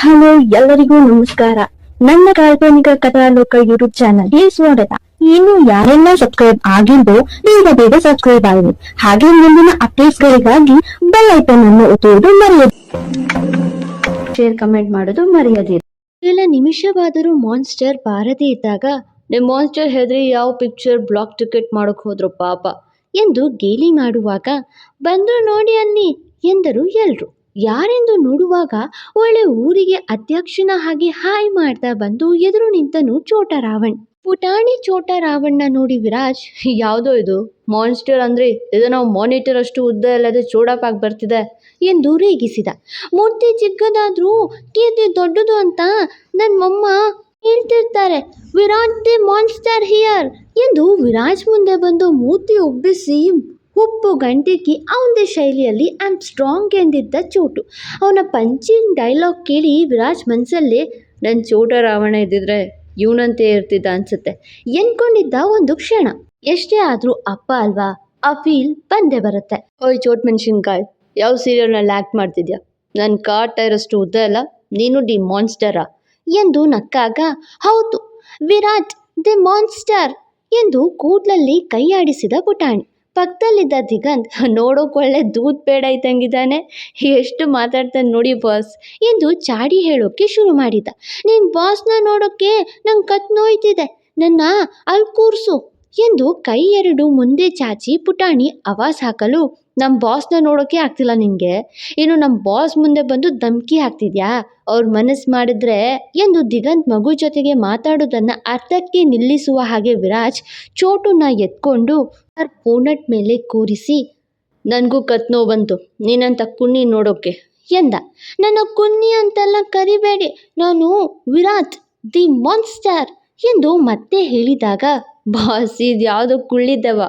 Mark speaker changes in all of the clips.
Speaker 1: Hello, ಎಲ್ಲರಿಗೂ ನಮಸ್ಕಾರ. ನನ್ನ ಕಾಲ್ಪನಿಕ ಕಥಾಲೋಕ ಯೂಟ್ಯೂಬ್ ಚಾನಲ್ಗೆ ಸ್ವಾಗತ. ಇನ್ನು ಯಾರೆಲ್ಲ ಸಬ್ಸ್ಕ್ರೈಬ್ ಆಗಿದ್ದು ಬೇಗ ಬೇಗ ಸಬ್ಸ್ಕ್ರೈಬ್ ಆಗಿ. ಹಾಗೆ ಮುಂದಿನ ಅಪ್ಡೇಟ್ಸ್ ಗಳಿಗಾಗಿ ಬೆಲ್ ಐಕನ್ ಅನ್ನು ಒತ್ತುವುದು ಮರೆಯದು ಶೇರ್ ಕಮೆಂಟ್ ಮಾಡೋದು ಮರೆಯದಿರಿ.
Speaker 2: ಕೆಲ ನಿಮಿಷವಾದರೂ ಮಾನ್ಸ್ಟರ್ ಬಾರದೇ ಇದ್ದಾಗ ನಿಮ್ಮ ಮಾನ್ಸ್ಟರ್ ಹೆದರಿ, ಯಾವ ಪಿಕ್ಚರ್ ಬ್ಲಾಕ್ ಟಿಕೆಟ್ ಮಾಡೋಕೆ ಹೋದ್ರು ಪಾಪ ಎಂದು ಗೇಲಿ ಮಾಡುವಾಗ, ಬಂದ್ರು ನೋಡಿ ಅನ್ನಿ ಎಂದರು ಎಲ್ರು. ಯಾರೆಂದು ನೋಡುವಾಗ ಒಳ್ಳೆ ಊರಿಗೆ ಅಧ್ಯಕ್ಷನ ಹಾಗೆ ಹಾಯ್ ಮಾಡ್ತಾ ಬಂದು ಎದುರು ನಿಂತನು ಚೋಟ ರಾವಣ್ ಪುಟಾಣಿ ಚೋಟ ರಾವಣ್ಣ ನೋಡಿ ವಿರಾಜ್, ಯಾವುದೋ ಇದು? ಮಾನ್ಸ್ಟರ್ ಅಂದ್ರೆ ಇದು ನಾವು ಮಾನಿಟರ್ ಅಷ್ಟು ಉದ್ದ ಇಲ್ಲದೆ ಚೋಡಪಾಗಿ ಬರ್ತಿದೆ ಎಂದು ರೇಗಿಸಿದ. ಮೂರ್ತಿ ಚಿಕ್ಕದಾದ್ರೂ ಕೀರ್ತಿ ದೊಡ್ಡದು ಅಂತ ನನ್ನ ಮಮ್ಮ ಹೇಳ್ತಿರ್ತಾರೆ. ವಿರಾಟ್ ದಿ ಮಾನ್ಸ್ಟರ್ ಹಿಯರ್ ಎಂದು ವಿರಾಜ್ ಮುಂದೆ ಬಂದು ಮೂರ್ತಿ ಉಬ್ಬಿಸಿ ಉಪ್ಪು ಗಂಟಿಕ್ಕಿ ಅವನದೇ ಶೈಲಿಯಲ್ಲಿ ಆಮ್ ಸ್ಟ್ರಾಂಗ್ ಎಂದಿದ್ದ ಚೋಟು. ಅವನ ಪಂಚಿಂಗ್ ಡೈಲಾಗ್ ಕೇಳಿ ವಿರಾಜ್ ಮನಸ್ಸಲ್ಲಿ ನನ್ನ ಚೋಟ ರಾವಣ ಇದ್ದಿದ್ರೆ ಇವನಂತೆ ಇರ್ತಿದ್ದ ಅನ್ಸುತ್ತೆ ಎನ್ಕೊಂಡಿದ್ದ ಒಂದು ಕ್ಷಣ. ಎಷ್ಟೇ ಆದರೂ ಅಪ್ಪ ಅಲ್ವಾ ಆ ಫೀಲ್ ಬಂದೇ ಬರುತ್ತೆ. ಓಯ್ ಚೋಟ್ ಮೆಣಸಿನ್ಕಾಯ್ ಯಾವ ಸೀರಿಯಲ್ನಲ್ಲಿ ಆ್ಯಕ್ಟ್ ಮಾಡ್ತಿದ್ಯಾ? ನನ್ನ ಕಾಟ ಇರೋಷ್ಟು ಉದ್ದ ಅಲ್ಲ ನೀನು ಡಿ ಮಾನ್ಸ್ಟರಾ ಎಂದು ನಕ್ಕಾಗ ಹೌದು ವಿರಾಟ್ ದಿ ಮಾನ್ಸ್ಟರ್ ಎಂದು ಕೂದಲಲ್ಲಿ ಕೈಯಾಡಿಸಿದ ಪುಟಾಣಿ. ಪಕ್ಕದಲ್ಲಿದ್ದ ದಿಗಂತ್, ನೋಡೋಕೆ ಒಳ್ಳೆ ದೂದ್ ಪೇಡ ಇದ್ದಂಗಿದ್ದಾನೆ. ಎಷ್ಟು ಮಾತಾಡ್ತಾನೆ ನೋಡಿ ಬಾಸ್, ಎಂದು ಚಾಡಿ ಹೇಳೋಕ್ಕೆ ಶುರು ಮಾಡಿದ. ನಿನ್ನ ಬಾಸ್ನ ನೋಡೋಕ್ಕೆ ನಂಗೆ ಕತ್ ನೋಯ್ತಿದೆ ನನ್ನ ಅಲ್ಲಿ ಕೂರ್ಸು. ಎಂದು ಕೈ ಎರಡು ಮುಂದೆ ಚಾಚಿ ಪುಟಾಣಿ ಆವಾಜ್ ಹಾಕಲು ನಮ್ಮ ಬಾಸ್ನ ನೋಡೋಕೆ ಆಗ್ತಿಲ್ಲ ನಿನಗೆ. ಇನ್ನು ನಮ್ಮ ಬಾಸ್ ಮುಂದೆ ಬಂದು ಧಮ್ಕಿ ಹಾಕ್ತಿದ್ಯಾ? ಅವ್ರ ಮನಸ್ಸು ಮಾಡಿದ್ರೆ ಎಂದು ದಿಗಂತ್ ಮಗು ಜೊತೆಗೆ ಮಾತಾಡೋದನ್ನು ಅರ್ಥಕ್ಕೆ ನಿಲ್ಲಿಸುವ ಹಾಗೆ ವಿರಾಜ್ ಚೋಟುನ ಎತ್ಕೊಂಡು ಪೋನಟ್ ಮೇಲೆ ಕೂರಿಸಿ, ನನಗೂ ಕತ್ನೋ ಬಂತು. ನೀನಂತ ಕುನ್ನಿ ನೋಡೋಕೆ ಎಂದ. ನನ್ನ ಕುನ್ನಿ ಅಂತೆಲ್ಲ ಕರಿಬೇಡಿ. ನಾನು ವಿರಾಟ್ ದಿ ಮಾನ್ಸ್ಟರ್ ಎಂದು ಮತ್ತೆ ಹೇಳಿದಾಗ ಬಾಸ್ ಇದು ಯಾವುದೋ ಕುಳ್ಳಿದ್ದವ.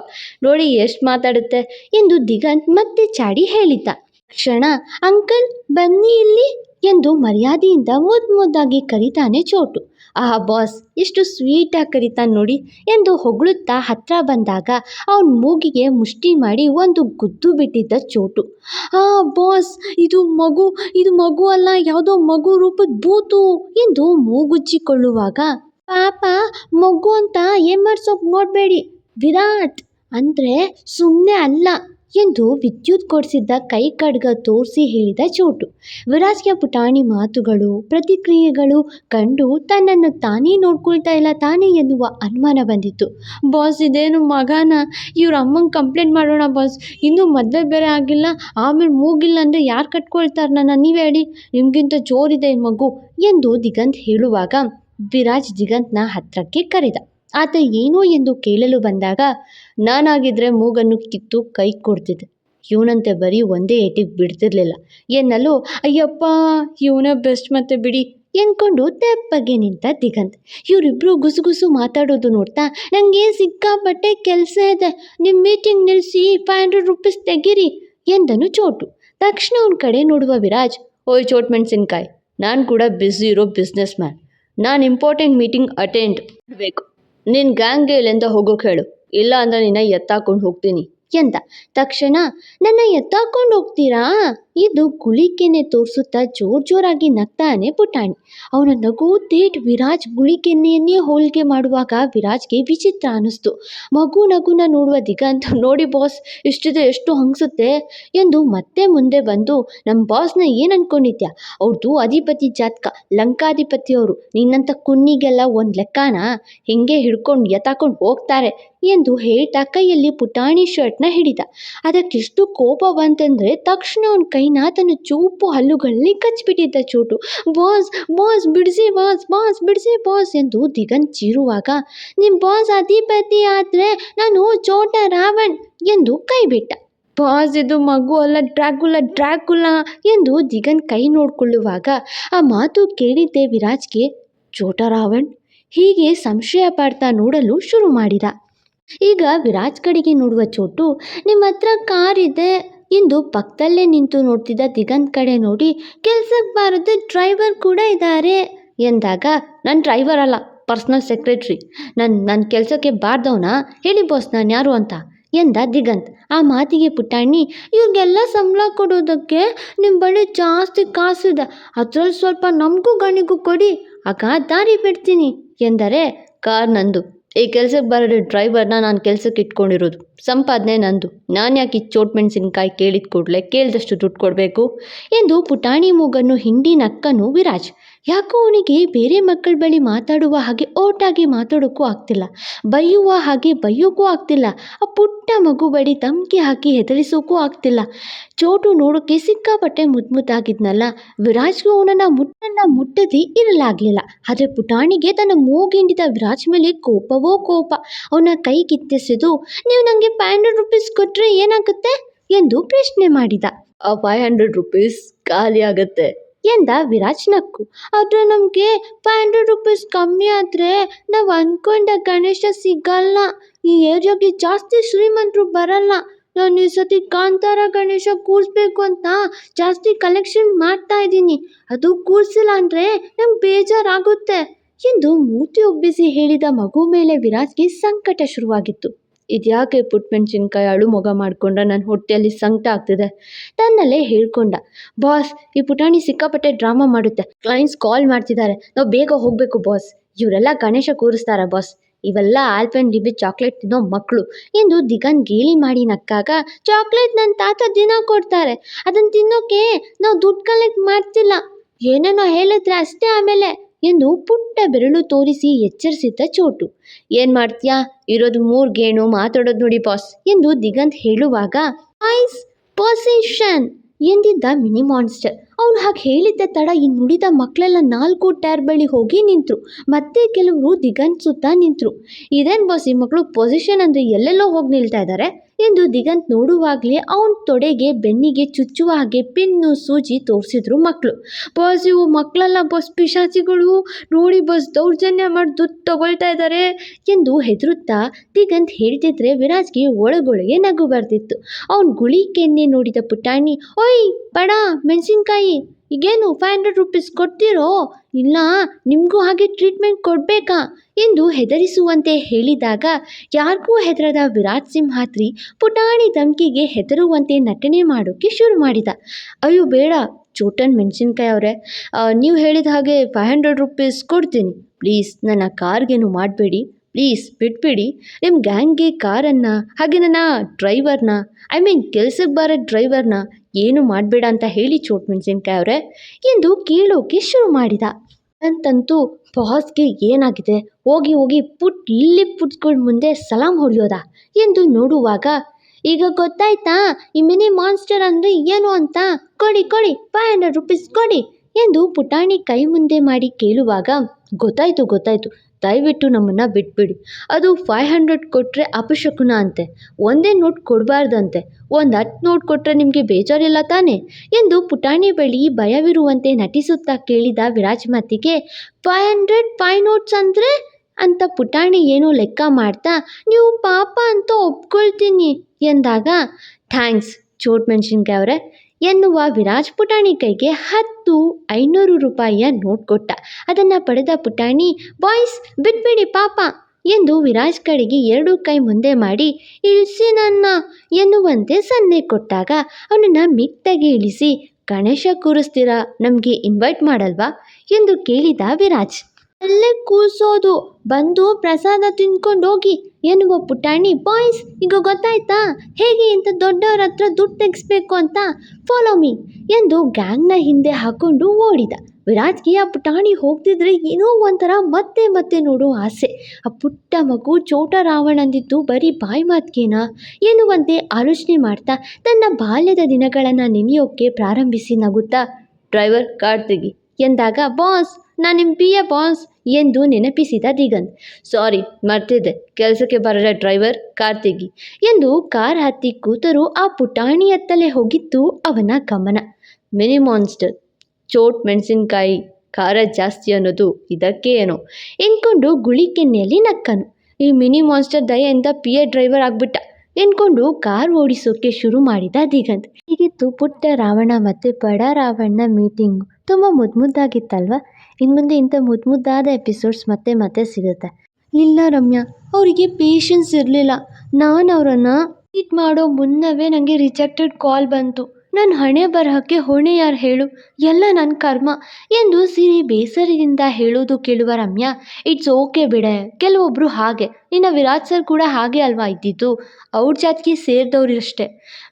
Speaker 2: ನೋಡಿ ಎಷ್ಟು ಮಾತಾಡುತ್ತೆ. ಎಂದು ದಿಗಂತ್ ಮತ್ತೆ ಚಾಡಿ ಹೇಳಿದ. ಕ್ಷಣ ಅಂಕಲ್, ಬನ್ನಿ ಇಲ್ಲಿ ಎಂದು ಮರ್ಯಾದೆಯಿಂದ ಮುದ್ದು ಮುದ್ದಾಗಿ ಕರೀತಾನೆ ಚೋಟು. ಆ ಬಾಸ್, ಎಷ್ಟು ಸ್ವೀಟಾಗಿ ಕರಿತಾನೆ ನೋಡಿ ಎಂದು ಹೊಗಳುತ್ತಾ ಹತ್ರ ಬಂದಾಗ ಅವನ ಮೂಗಿಗೆ ಮುಷ್ಟಿ ಮಾಡಿ ಒಂದು ಗುದ್ದು ಬಿಟ್ಟಿದ್ದ ಚೋಟು. ಆ ಬಾಸ್, ಇದು ಮಗು ಇದು ಮಗು ಅಲ್ಲ, ಯಾವುದೋ ಮಗು ರೂಪದ ಬೂತು ಎಂದು ಮೂಗುಜ್ಜಿಕೊಳ್ಳುವಾಗ ಪಾಪ ಮಗು ಅಂತ ಏಮರ್ಸೋಕೆ ನೋಡಬೇಡಿ. ವಿರಾಟ್ ಅಂದರೆ ಸುಮ್ಮನೆ ಅಲ್ಲ ಎಂದು ವಿದ್ಯುತ್ ಕೊಡಿಸಿದ್ದ ಕೈ ಖಡ್ಗ ತೋರಿಸಿ ಹೇಳಿದ ಚೋಟು. ವಿರಾಜ್ಗೆ ಪುಟಾಣಿ ಮಾತುಗಳು, ಪ್ರತಿಕ್ರಿಯೆಗಳು ಕಂಡು ತನ್ನನ್ನು ತಾನೇ ನೋಡ್ಕೊಳ್ತಾ ಇಲ್ಲ ತಾನೇ ಎನ್ನುವ ಅನುಮಾನ ಬಂದಿತ್ತು. ಬಾಸ್, ಇದೇನು ಮಗನ? ಇವ್ರ ಅಮ್ಮಂಗೆ ಕಂಪ್ಲೇಂಟ್ ಮಾಡೋಣ ಬಾಸ್. ಇನ್ನೂ ಮದುವೆ ಬೇರೆ ಆಗಿಲ್ಲ, ಆಮೇಲೆ ಮೂಗಿಲ್ಲ ಅಂದರೆ ಯಾರು ಕಟ್ಕೊಳ್ತಾರೆ ನನ್ನ ನೀವೇ ಹೇಳಿ. ನಿಮಗಿಂತ ಜೋರಿದೆ ಮಗು ಎಂದು ದಿಗಂತ್ ಹೇಳುವಾಗ ವಿರಾಜ್ ಜಿಗಂತ್ನ ಹತ್ರಕ್ಕೆ ಕರೆದ. ಆತ ಏನು ಎಂದು ಕೇಳಲು ಬಂದಾಗ ನಾನಾಗಿದ್ರೆ ಮೂಗನ್ನು ಕಿತ್ತು ಕೈ ಕೊಡ್ತಿದ್ದೆ. ಇವನಂತೆ ಬರೀ ಒಂದೇ ಏಟಿಗೆ ಬಿಡ್ತಿರ್ಲಿಲ್ಲ. ಎನ್ನಲು, ಅಯ್ಯಪ್ಪ, ಇವನೇ ಬೆಸ್ಟ್ ಮತ್ತೆ ಬಿಡಿ. ಎಂದ್ಕೊಂಡು ತೆಪ್ಪಗೆ ನಿಂತ ದಿಗಂತ್. ಇವರಿಬ್ರು ಗುಸುಗುಸು ಮಾತಾಡೋದು ನೋಡ್ತಾ ನನಗೆ ಸಿಕ್ಕಾಪಟ್ಟೆ ಕೆಲಸ ಇದೆ. ನಿಮ್ಮ ಮೀಟಿಂಗ್ ನಿಲ್ಲಿಸಿ ಫೈವ್ ಹಂಡ್ರೆಡ್ ರುಪೀಸ್ ತೆಗೀರಿ, ಎಂದನು ಚೋಟು. ತಕ್ಷಣ ಅವನ ಕಡೆ ನೋಡುವ ವಿರಾಜ್, ಓಯ್ ಚೋಟ್ ಮೆಣಸಿನ್ಕಾಯಿ, ನಾನು ಕೂಡ ಬ್ಯುಸಿ ಇರೋ ಬಿಸ್ನೆಸ್ ಮ್ಯಾನ್ ನಾನು ಇಂಪಾರ್ಟೆಂಟ್ ಮೀಟಿಂಗ್ ಅಟೆಂಡ್ ಮಾಡಬೇಕು. ನಿನ್ನ ಗ್ಯಾಂಗ್ಗೆ ಇಲ್ಲಿಂದ ಹೋಗೋಕೆ ಹೇಳು ಇಲ್ಲ ಅಂದರೆ ನಿನ್ನ ಎತ್ತಾಕೊಂಡು ಹೋಗ್ತೀನಿ. ಎಂದ ತಕ್ಷಣ, ನನ್ನ ಎತ್ತಾಕೊಂಡು ಹೋಗ್ತೀರಾ? ಇದು ಗುಳಿಕೆನೆ ತೋರಿಸುತ್ತಾ ಜೋರ್ ಜೋರಾಗಿ ನಗ್ತಾನೆ ಪುಟಾಣಿ. ಅವನ ನಗು, ತೇಟ್ ವಿರಾಜ್ ಗುಳಿಕೆನೆಯನ್ನೇ ಹೋಲಿಕೆ ಮಾಡುವಾಗ ವಿರಾಜ್ಗೆ ವಿಚಿತ್ರ ಅನ್ನಿಸ್ತು. ಮಗು ನಗುನ ನೋಡುವ ದಿಗಂತ, ನೋಡಿ ಬಾಸ್, ಇಷ್ಟಿದೆ, ಎಷ್ಟು ಹಂಗ್ಸುತ್ತೆ? ಎಂದು ಮತ್ತೆ ಮುಂದೆ ಬಂದು, ನಮ್ಮ ಬಾಸ್ನ ಏನು ಅನ್ಕೊಂಡಿದ್ಯಾ? ಅವ್ರದ್ದು ಅಧಿಪತಿ ಜಾತಕ, ಲಂಕಾಧಿಪತಿಯವರು. ನಿನ್ನಂಥ ಕುನ್ನಿಗೆಲ್ಲ ಒಂದು ಲೆಕ್ಕನ? ಹಿಂಗೆ ಹಿಡ್ಕೊಂಡು ಎತ್ತಾಕೊಂಡು ಹೋಗ್ತಾರೆ. ಎಂದು ಹೇಳ್ತಾ ಕೈಯಲ್ಲಿ ಪುಟಾಣಿ ಶರ್ಟ್ನ ಹಿಡಿದ. ಅದಕ್ಕೆಷ್ಟು ಕೋಪ ಬಂತಂದ್ರೆ ತಕ್ಷಣ ಅವನ ಕೈನ ತನ್ನ ಚೂಪು ಹಲ್ಲುಗಳಲ್ಲಿ ಕಚ್ಚಿಬಿಟ್ಟಿದ್ದ ಚೂಟು. ಬಾಸ್ ಬಾಸ್, ಬಿಡಿಸಿ ಬಾಸ್ ಬಾಸ್, ಬಿಡಿಸಿ ಬಾಸ್ ಎಂದು ದಿಗನ್ ಚೀರುವಾಗ. ನಿಮ್ಮ ಬಾಸ್ ಅಧಿಪತಿ ಆದರೆ ನಾನು ಚೋಟ ರಾವಣ್ ಎಂದು ಕೈಬಿಟ್ಟ. ಬಾಸ್, ಇದು ಮಗು ಅಲ್ಲ ಡ್ರಾಗುಲ ಡ್ರಾಗುಲ ಎಂದು ದಿಗನ್ ಕೈ ನೋಡಿಕೊಳ್ಳುವಾಗ. ಆ ಮಾತು ಕೇಳಿದ್ದೆ ವಿರಾಜ್ಗೆ, ಚೋಟ ರಾವಣ್? ಹೀಗೆ ಸಂಶಯ ಪಡ್ತಾ ನೋಡಲು ಶುರು ಮಾಡಿದ. ಈಗ ವಿರಾಜ್ ಕಡೆಗೆ ನೋಡುವ ಚೋಟು ನಿಮ್ಮ ಹತ್ರ ಕಾರ್ ಇದೆ. ಎಂದು ಪಕ್ಕದಲ್ಲೇ ನಿಂತು ನೋಡ್ತಿದ್ದ ದಿಗಂತ್ ಕಡೆ ನೋಡಿ ಕೆಲ್ಸಕ್ಕೆ ಬಾರದೆ ಡ್ರೈವರ್ ಕೂಡ ಇದ್ದಾರೆ ಎಂದಾಗ ನನ್ನ ಡ್ರೈವರ್ ಅಲ್ಲ, ಪರ್ಸ್ನಲ್ ಸೆಕ್ರೆಟ್ರಿ. ನನ್ನ ನನ್ನ ಕೆಲಸಕ್ಕೆ ಬಾರ್ದವನ ಹೇಳಿ ಬಾಸ್ ನಾನು ಯಾರು ಅಂತ ಎಂದ ದಿಗಂತ್. ಆ ಮಾತಿಗೆ ಪುಟಾಣಿ, ಇವ್ರಿಗೆಲ್ಲ ಸಂಬಳ ಕೊಡೋದಕ್ಕೆ ನಿಮ್ಮ ಬಳಿ ಜಾಸ್ತಿ ಕಾಸಿದೆ ಅದ್ರಲ್ಲಿ ಸ್ವಲ್ಪ ನಮಗೂ ಗಣಿಗೂ ಕೊಡಿ, ಆಗ ದಾರಿ ಬಿಡ್ತೀನಿ ಎಂದರೆ, ಕಾರ್ ನಂದು. ಈ ಕೆಲ್ಸಕ್ಕೆ ಬರೋ ಡ್ರೈವರ್ನ ನಾನು ಕೆಲ್ಸಕ್ಕೆ ಇಟ್ಕೊಂಡಿರೋದು. ಸಂಪಾದನೆ ನಂದು. ನಾನು ಯಾಕೆ ಈ ಚೋಟ್ ಮೆಣಸಿನ್ಕಾಯಿ ಕೇಳಿದ ಕೂಡಲೇ ಕೇಳಿದಷ್ಟು ದುಡ್ಡು ಕೊಡಬೇಕು? ಎಂದು ಪುಟಾಣಿ ಮೂಗನ್ನು ಹಿಂಡಿ ನಕ್ಕನು ವಿರಾಜ್. ಯಾಕೋ ಅವನಿಗೆ ಬೇರೆ ಮಕ್ಕಳ ಬಳಿ ಮಾತಾಡುವ ಹಾಗೆ ಓಟಾಗಿ ಮಾತಾಡೋಕ್ಕೂ ಆಗ್ತಿಲ್ಲ. ಬೈಯುವ ಹಾಗೆ ಬೈಯೋಕ್ಕೂ ಆಗ್ತಿಲ್ಲ. ಆ ಪುಟ್ಟ ಮಗು ಬಳಿ ಧಮ್ಕಿ ಹಾಕಿ ಹೆದರಿಸೋಕ್ಕೂ ಆಗ್ತಿಲ್ಲ. ಚೋಟು ನೋಡೋಕ್ಕೆ ಸಿಕ್ಕಾಪಟ್ಟೆ ಮುದ್ದು ಮುದ್ದಾಗಿದ್ನಲ್ಲ ವಿರಾಜ್ಗೂ ಅವನನ್ನು ಮುಟ್ಟನ್ನ ಮುಟ್ಟದಿ ಇರಲಾಗಲಿಲ್ಲ. ಆದರೆ ಪುಟಾಣಿಗೆ ತನ್ನ ಮೂಗಿಂಡಿದ ವಿರಾಜ್ ಮೇಲೆ ಕೋಪವೋ ಕೋಪ. ಅವನ ಕೈ ಕಿತ್ತೆಸೆದು, ನೀವು ನನಗೆ ಫೈವ್ ಹಂಡ್ರೆಡ್ ರುಪೀಸ್ ಕೊಟ್ಟರೆ ಏನಾಗುತ್ತೆ? ಎಂದು ಪ್ರಶ್ನೆ ಮಾಡಿದ. ಆ ಫೈವ್ ಹಂಡ್ರೆಡ್ ರುಪೀಸ್ ಖಾಲಿ ಆಗುತ್ತೆ. ಎಂದ ವಿರಾಜ್ ನಕ್ಕು. ಆದರೆ ನಮಗೆ ಫೈವ್ ಹಂಡ್ರೆಡ್ ರುಪೀಸ್ ಕಮ್ಮಿ ಆದರೆ ನಾವು ಅಂದ್ಕೊಂಡ ಗಣೇಶ ಸಿಗಲ್ಲ. ಈ ಏರಿಯಾಗೆ ಜಾಸ್ತಿ ಶ್ರೀಮಂತರು ಬರಲ್ಲ. ನಾನು ಈ ಸತಿ ಕಾಂತಾರ ಗಣೇಶ ಕೂರಿಸ್ಬೇಕು ಅಂತ ಜಾಸ್ತಿ ಕಲೆಕ್ಷನ್ ಮಾಡ್ತಾ ಇದ್ದೀನಿ. ಅದು ಕೂರಿಸಿಲ್ಲ ಅಂದರೆ ನಂಗೆ ಬೇಜಾರಾಗುತ್ತೆ. ಎಂದು ಮೂತಿ ಒಬ್ಬಿಸಿ ಹೇಳಿದ ಮಗು ಮೇಲೆ ವಿರಾಜ್ಗೆ ಸಂಕಟ ಶುರುವಾಗಿತ್ತು. ಇದ್ಯಾಕೆ ಪುಟ್ ಮೆಣಸಿನ್ಕಾಯಿ ಅಳು ಮೊಗ ಮಾಡಿಕೊಂಡ ನನ್ನ ಹೊಟ್ಟೆಯಲ್ಲಿ ಸಂಕಟ ಆಗ್ತಿದೆ. ತನ್ನಲ್ಲೇ ಹೇಳ್ಕೊಂಡ, ಬಾಸ್, ಈ ಪುಟಾಣಿ ಸಿಕ್ಕಾಪಟ್ಟೆ ಡ್ರಾಮಾ ಮಾಡುತ್ತೆ. ಕ್ಲೈಂಟ್ಸ್ ಕಾಲ್ ಮಾಡ್ತಿದ್ದಾರೆ. ನಾವು ಬೇಗ ಹೋಗಬೇಕು, ಬಾಸ್. ಇವರೆಲ್ಲ ಗಣೇಶ ಕೂರಿಸ್ತಾರ, ಬಾಸ್. ಇವೆಲ್ಲ ಆಲ್ಪೆನ್ ಡಿಬಿ ಚಾಕ್ಲೇಟ್ ತಿನ್ನೋ ಮಕ್ಕಳು ಎಂದು ದಿಗನ್ ಗೇಲಿ ಮಾಡಿ ನಕ್ಕಾಗ, ಚಾಕ್ಲೇಟ್ ನನ್ನ ತಾತ ದಿನ ಕೊಡ್ತಾರೆ. ಅದನ್ನು ತಿನ್ನೋಕೆ ನಾವು ದುಡ್ಡು ಕಲೆಕ್ಟ್ ಮಾಡ್ತಿಲ್ಲ. ಏನೇನೋ ಹೇಳಿದ್ರೆ ಅಷ್ಟೇ ಆಮೇಲೆ. ಎಂದು ಪುಟ್ಟ ಬೆರಳು ತೋರಿಸಿ ಎಚ್ಚರಿಸಿದ್ದ ಚೋಟು. ಏನ್ ಮಾಡ್ತೀಯಾ? ಇರೋದು ಮೂರ್ ಗೇಣು ಮಾತಾಡೋದು ನೋಡಿ ಬಾಸ್ ಎಂದು ದಿಗಂತ್ ಹೇಳುವಾಗ, ಐಸ್ ಪೊಸಿಷನ್ ಎಂದಿದ್ದ ಮಿನಿ ಮಾನ್ಸ್ಟರ್. ಅವನು ಹಾಗೆ ಹೇಳಿದ್ದ ತಡ ಇನ್ನು ನುಡಿದ ಮಕ್ಕಳೆಲ್ಲ ನಾಲ್ಕು ಟೈರ್ ಬಳಿ ಹೋಗಿ ನಿಂತರು. ಮತ್ತೆ ಕೆಲವರು ದಿಗಂತ್ ಸುತ್ತ ನಿಂತರು. ಇದೇನು ಬಾಸ್ ಈ ಮಕ್ಕಳು ಪೊಸಿಷನ್ ಅಂದರೆ ಎಲ್ಲೆಲ್ಲೋ ಹೋಗಿ ನಿಲ್ತಾ ಇದ್ದಾರೆ ಎಂದು ದಿಗಂತ್ ನೋಡುವಾಗಲೇ ಅವನ ತೊಡೆಗೆ ಬೆನ್ನಿಗೆ ಚುಚ್ಚುವ ಹಾಗೆ ಪಿನ್ನು, ಸೂಜಿ ತೋರಿಸಿದ್ರು ಮಕ್ಕಳು ಬಾಸ್ ಇವು ಮಕ್ಕಳೆಲ್ಲ ಬಸ್ ಪಿಶಾಚಿಗಳು. ನೋಡಿ ಬಸ್ ದೌರ್ಜನ್ಯ ಮಾಡಿ ದುಡ್ಡು ತಗೊಳ್ತಾ ಇದ್ದಾರೆ ಎಂದು ಹೆದರುತ್ತಾ ದಿಗಂತ್ ಹೇಳ್ತಿದ್ರೆ ವಿರಾಜ್ಗೆ ಒಳಗೊಳಗೆ ನಗು ಬರ್ತಿತ್ತು. ಅವನ ಗುಳಿ ಕೆನ್ನೆ ನೋಡಿದ ಪುಟಾಣಿ, ಓಯ್, ಬಡ ಮೆಣಸಿನ್ಕಾಯಿ ಈಗೇನು ಫೈವ್ ಹಂಡ್ರೆಡ್ ರುಪೀಸ್ ಕೊಡ್ತೀರೋ ಇಲ್ಲ ನಿಮಗೂ ಹಾಗೆ ಟ್ರೀಟ್ಮೆಂಟ್ ಕೊಡಬೇಕಾ ಎಂದು ಹೆದರಿಸುವಂತೆ ಹೇಳಿದಾಗ ಯಾರಿಗೂ ಹೆದರದ ವಿರಾಟ್ ಸಿಂಹಾತ್ರಿ ಪುಟಾಣಿ ಧಮ್ಕಿಗೆ ಹೆದರುವಂತೆ ನಟನೆ ಮಾಡೋಕ್ಕೆ ಶುರು ಮಾಡಿದ. ಅಯ್ಯೋ ಬೇಡ, ಚೋಟನ್ ಮೆಣಸಿನ್ಕಾಯಿ ಅವರೇ ನೀವು ಹೇಳಿದ ಹಾಗೆ ಫೈವ್ ಹಂಡ್ರೆಡ್ ರುಪೀಸ್ ಕೊಡ್ತೀನಿ. ಪ್ಲೀಸ್ ನನ್ನ ಕಾರ್ಗೇನು ಮಾಡಬೇಡಿ. ಪ್ಲೀಸ್ ಬಿಟ್ಬಿಡಿ. ನಿಮ್ಮ ಗ್ಯಾಂಗ್ಗೆ ಕಾರನ್ನು ಹಾಗೆ ನನ್ನ ಡ್ರೈವರ್ನ, ಐ ಮೀನ್ ಕೆಲ್ಸಕ್ಕೆ ಬರೋ ಡ್ರೈವರ್ನ ಏನು ಮಾಡಬೇಡ ಅಂತ ಹೇಳಿ ಚೋಟ್ ಮೆಣಸಿನ್ಕಾಯಿ ಅವರೇ, ಎಂದು ಕೇಳೋಕೆ ಶುರು ಮಾಡಿದ. ಅಂತಂತೂ ಬಾಸ್ಗೆ ಏನಾಗಿದೆ, ಹೋಗಿ ಹೋಗಿ ಪುಟ್ ಇಲ್ಲಿ ಪುಟ್ಗಳ ಮುಂದೆ ಸಲಾಮ್ ಹೊಡೆಯೋದ ಎಂದು ನೋಡುವಾಗ, ಈಗ ಗೊತ್ತಾಯ್ತಾ, ಈ ಮಿನಿ ಮಾನ್ಸ್ಟರ್ ಅಂದರೆ ಏನು ಅಂತ? ಕೊಡಿ ಕೊಡಿ ಫೈವ್ ಹಂಡ್ರೆಡ್ ರುಪೀಸ್ ಕೊಡಿ. ಎಂದು ಪುಟಾಣಿ ಕೈ ಮುಂದೆ ಮಾಡಿ ಕೇಳುವಾಗ, ಗೊತ್ತಾಯ್ತು ಗೊತ್ತಾಯ್ತು. ದಯವಿಟ್ಟು ನಮ್ಮನ್ನು ಬಿಟ್ಬಿಡಿ. ಅದು ಫೈವ್ ಹಂಡ್ರೆಡ್ ಕೊಟ್ಟರೆ ಅಪಶಕುನ ಅಂತೆ. ಒಂದೇ ನೋಟ್ ಕೊಡಬಾರ್ದಂತೆ. ಒಂದು ಹತ್ತು ನೋಟ್ ಕೊಟ್ಟರೆ ನಿಮಗೆ ಬೇಜಾರಿಲ್ಲ ತಾನೇ? ಎಂದು ಪುಟಾಣಿ ಬಳಿ ಭಯವಿರುವಂತೆ ನಟಿಸುತ್ತಾ ಕೇಳಿದ ವಿರಾಜ್ ಮಾತಿಗೆ ಫೈವ್ ಹಂಡ್ರೆಡ್ ಫೈವ್ ನೋಟ್ಸ್ ಅಂದರೆ? ಅಂತ ಪುಟಾಣಿ ಏನೋ ಲೆಕ್ಕ ಮಾಡ್ತಾ, ನೀವು ಪಾಪ ಅಂತ ಒಪ್ಕೊಳ್ತೀನಿ ಎಂದಾಗ, ಥ್ಯಾಂಕ್ಸ್ ಚೋಟ್ ಮೆಣಸಿನ್ಕಾಯಿ ಅವರೇ. ಎನ್ನುವ ವಿರಾಜ್ ಪುಟಾಣಿ ಕೈಗೆ ಹತ್ತು ಐನೂರು ರೂಪಾಯಿಯ ನೋಟ್ ಕೊಟ್ಟ. ಅದನ್ನು ಪಡೆದ ಪುಟಾಣಿ, ಬಾಯ್ಸ್ ಬಿಟ್ಬಿಡಿ ಪಾಪ ಎಂದು ವಿರಾಜ್ ಕಡೆಗೆ ಎರಡು ಕೈ ಮುಂದೆ ಮಾಡಿ, ಇಳಿಸಿ ನನ್ನ ಎನ್ನುವಂತೆ ಸನ್ನೆ ಕೊಟ್ಟಾಗ ಅವನನ್ನು ಮಿಕ್ತಾಗಿ ಇಳಿಸಿ, ಗಣೇಶ ಕೂರಿಸ್ತೀರಾ? ನಮಗೆ ಇನ್ವೈಟ್ ಮಾಡಲ್ವಾ? ಎಂದು ಕೇಳಿದ ವಿರಾಜ್. ಅಲ್ಲೇ ಕೂಸೋದು ಬಂದು ಪ್ರಸಾದ ತಿನ್ಕೊಂಡು ಹೋಗಿ ಎನ್ನುವ ಪುಟಾಣಿ, ಬಾಯ್ಸ್, ಈಗ ಗೊತ್ತಾಯ್ತಾ? ಹೇಗೆ ಇಂಥ ದೊಡ್ಡವ್ರ ಹತ್ರ ದುಡ್ಡು ತೆಗಿಸ್ಬೇಕು ಅಂತ? ಫಾಲೋ ಮೀ ಎಂದು ಗ್ಯಾಂಗ್ನ ಹಿಂದೆ ಹಾಕೊಂಡು ಓಡಿದ. ವಿರಾಜ್ಗೆ ಆ ಪುಟಾಣಿ ಹೋಗ್ತಿದ್ರೆ ಏನೋ ಒಂಥರ ಮತ್ತೆ ಮತ್ತೆ ನೋಡೋ ಆಸೆ. ಆ ಪುಟ್ಟ ಮಗು ಚೋಟ ರಾವಣಂದಿದ್ದು ಬರೀ ಬಾಯಿ ಮಾತ್ಗೇನಾ? ಎನ್ನುವಂತೆ ಆಲೋಚನೆ ಮಾಡ್ತಾ ತನ್ನ ಬಾಲ್ಯದ ದಿನಗಳನ್ನು ನೆನೆಯೋಕ್ಕೆ ಪ್ರಾರಂಭಿಸಿ ನಗುತ್ತಾ, ಡ್ರೈವರ್, ಕಾರ್ ಎಂದಾಗ, ಬಾಸ್, ನಾನು ನಿಮ್ಮ ಪಿ ಎ, ಬಾಸ್. ಎಂದು ನೆನಪಿಸಿದ ದಿಗಂತ್. ಸಾರಿ, ಮರ್ತಿದ್ದೆ. ಕೆಲಸಕ್ಕೆ ಬರದ ಡ್ರೈವರ್ ಕಾರ್ತಿಗಿ ಎಂದು ಕಾರ್ ಹತ್ತಿ ಕೂತರೂ ಆ ಪುಟಾಣಿಯತ್ತಲೇ ಹೋಗಿತ್ತು ಅವನ ಗಮನ. ಮಿನಿ ಮಾನ್ಸ್ಟರ್, ಚೋಟ್ ಮೆಣಸಿನ್ಕಾಯಿ ಖಾರ ಜಾಸ್ತಿ ಅನ್ನೋದು ಇದಕ್ಕೆ ಏನೋ ಎಂದ್ಕೊಂಡು ಗುಳಿ ಕೆನ್ನೆಯಲ್ಲಿ ನಕ್ಕನು. ಈ ಮಿನಿ ಮಾನ್ಸ್ಟರ್ ದಯೆಯಿಂದ ಪಿ ಎ ಡ್ರೈವರ್ ಆಗ್ಬಿಟ್ಟ ಎಂದ್ಕೊಂಡು ಕಾರ್ ಓಡಿಸೋಕೆ ಶುರು ಮಾಡಿದ ದಿಗಂತ್. ಹೀಗಿತ್ತು ಪುಟ್ಟ ರಾವಣ ಮತ್ತು ಬಡ ರಾವಣನ ಮೀಟಿಂಗು. ತುಂಬ ಮುದ್ದು ಮುದ್ದಾಗಿತ್ತಲ್ವ ಇನ್ನು ಮುಂದೆ ಇಂಥ ಮುದ್ದು ಮುದ್ದಾದ ಎಪಿಸೋಡ್ಸ್ ಮತ್ತೆ ಮತ್ತೆ ಸಿಗುತ್ತೆ. ಇಲ್ಲ ರಮ್ಯಾ, ಅವರಿಗೆ ಪೇಷನ್ಸ್ ಇರಲಿಲ್ಲ. ನಾನು ಅವರನ್ನು ಮೀಟ್ ಮಾಡೋ ಮುನ್ನವೇ ನನಗೆ ರಿಜೆಕ್ಟೆಡ್ ಕಾಲ್ ಬಂತು. ನನ್ನ ಹಣೆ ಬರಹಕ್ಕೆ ಹೊಣೆ ಯಾರು ಹೇಳು? ಎಲ್ಲ ನನ್ನ ಕರ್ಮ. ಎಂದು ಸಿರಿ ಬೇಸರದಿಂದ ಹೇಳೋದು ಕೇಳುವ ರಮ್ಯಾ ಇಟ್ಸ್ ಓಕೆ ಬಿಡೆ. ಕೆಲವೊಬ್ಬರು ಹಾಗೆ. ನಿನ್ನ ವಿರಾಟ್ ಸರ್ ಕೂಡ ಹಾಗೆ ಅಲ್ವಾ ಇದ್ದಿದ್ದು? ಅವ್ರ ಜಾತಿಗೆ ಸೇರಿದವ್ರಷ್ಟೇ.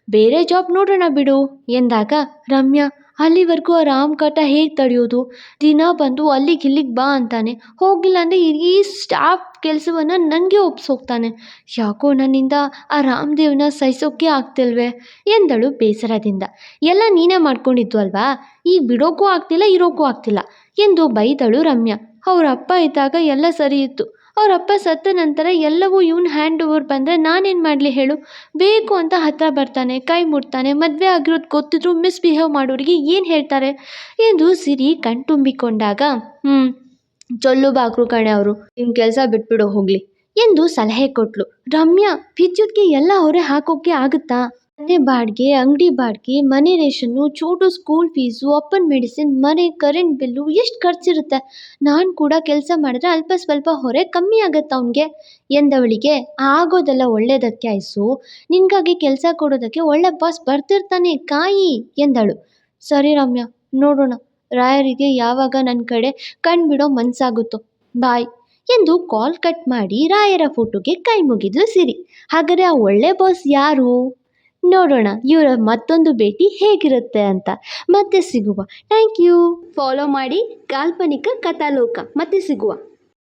Speaker 2: ಬೇರೆ ಜಾಬ್ ನೋಡೋಣ ಬಿಡು. ಎಂದಾಗ, ರಮ್ಯಾ ಅಲ್ಲಿವರೆಗೂ ಆ ರಾಮ್ ಕಾಟ ಹೇಗೆ ತಡೆಯೋದು ದಿನ ಬಂದು ಅಲ್ಲಿಗೆ ಇಲ್ಲಿಗೆ ಬಾ ಅಂತಾನೆ. ಹೋಗಿಲ್ಲ ಅಂದರೆ ಈ ಸ್ಟಾಫ್ ಕೆಲಸವನ್ನು ನನಗೆ ಒಪ್ಸೋಗ್ತಾನೆ. ಯಾಕೋ ನನ್ನಿಂದ ಆ ರಾಮದೇವ್ನ ಸಹಿಸೋಕ್ಕೆ ಆಗ್ತಿಲ್ವೇ? ಎಂದಳು ಬೇಸರದಿಂದ. ಎಲ್ಲ ನೀನೇ ಮಾಡ್ಕೊಂಡಿದ್ದು ಅಲ್ವಾ? ಈಗ ಬಿಡೋಕ್ಕೂ ಆಗ್ತಿಲ್ಲ ಇರೋಕ್ಕೂ ಆಗ್ತಿಲ್ಲ ಎಂದು ಬೈದಳು ರಮ್ಯಾ. ಅವರ ಅಪ್ಪ ಇದ್ದಾಗ ಎಲ್ಲ ಸರಿ ಇತ್ತು. ಅವ್ರ ಅಪ್ಪ ಸತ್ತ ನಂತರ ಎಲ್ಲವೂ ಇವ್ನ ಹ್ಯಾಂಡ್ ಓವರ್ ಬಂದರೆ ನಾನೇನು ಮಾಡಲಿ ಹೇಳು? ಬೇಕು ಅಂತ ಹತ್ತಿರ ಬರ್ತಾನೆ, ಕೈ ಮುಟ್ತಾನೆ, ಮದುವೆ ಆಗಿರೋದು ಗೊತ್ತಿದ್ರು ಮಿಸ್ಬಿಹೇವ್ ಮಾಡೋರಿಗೆ ಏನು ಹೇಳ್ತಾರೆ? ಎಂದು ಸಿರಿ ಕಣ್ತುಂಬಿಕೊಂಡಾಗ ಹ್ಞೂ ಚೊಲ್ಲು ಬಾಕ್ರು ಕಣೆ ಅವರು ನಿಮ್ಮ ಕೆಲಸ ಬಿಟ್ಬಿಡು ಹೋಗಲಿ ಎಂದು ಸಲಹೆ ಕೊಟ್ಲು. ರಮ್ಯಾ, ವಿದ್ಯುತ್ಗೆ ಎಲ್ಲ ಹೊರೆ ಹಾಕೋಕ್ಕೆ ಆಗುತ್ತಾ? ಮನೆ ಬಾಡಿಗೆ, ಅಂಗಡಿ ಬಾಡಿಗೆ, ಮನೆ ರೇಷನ್ನು, ಚೂಟು ಸ್ಕೂಲ್ ಫೀಸು ಅಪ್ಪನ ಮೆಡಿಸಿನ್ ಮನೆ ಕರೆಂಟ್ ಬಿಲ್ಲು ಎಷ್ಟು ಖರ್ಚಿರುತ್ತೆ? ನಾನು ಕೂಡ ಕೆಲಸ ಮಾಡಿದ್ರೆ ಅಲ್ಪ ಸ್ವಲ್ಪ ಹೊರೆ ಕಮ್ಮಿ ಆಗುತ್ತೆ ಅವನಿಗೆ ಎಂದವಳಿಗೆ. ಆಗೋದೆಲ್ಲ ಒಳ್ಳೇದಕ್ಕೆ ಆಯ್ಸು. ನಿನಗಾಗಿ ಕೆಲಸ ಕೊಡೋದಕ್ಕೆ ಒಳ್ಳೆ ಬಾಸ್ ಬರ್ತಿರ್ತಾನೆ, ಕಾಯಿ ಎಂದಳು. ಸರಿ ರಮ್ಯಾ, ನೋಡೋಣ. ರಾಯರಿಗೆ ಯಾವಾಗ ನನ್ನ ಕಡೆ ಕಣ್ಬಿಡೋ ಮನಸ್ಸಾಗುತ್ತೋ ಬಾಯ್ ಎಂದು ಕಾಲ್ ಕಟ್ ಮಾಡಿ ರಾಯರ ಫೋಟೋಗೆ ಕೈ ಮುಗಿದ್ಲು ಸಿರಿ. ಹಾಗಾದ್ರೆ ಆ ಒಳ್ಳೆ ಬಾಸ್ ಯಾರು? ನೋಡೋಣ, ಇವರ ಮತ್ತೊಂದು ಭೇಟಿ ಹೇಗಿರುತ್ತೆ ಅಂತ. ಮತ್ತೆ ಸಿಗುವ. Thank you. ಫಾಲೋ ಮಾಡಿ ಕಾಲ್ಪನಿಕ ಕಥಾಲೋಕ. ಮತ್ತೆ ಸಿಗುವ.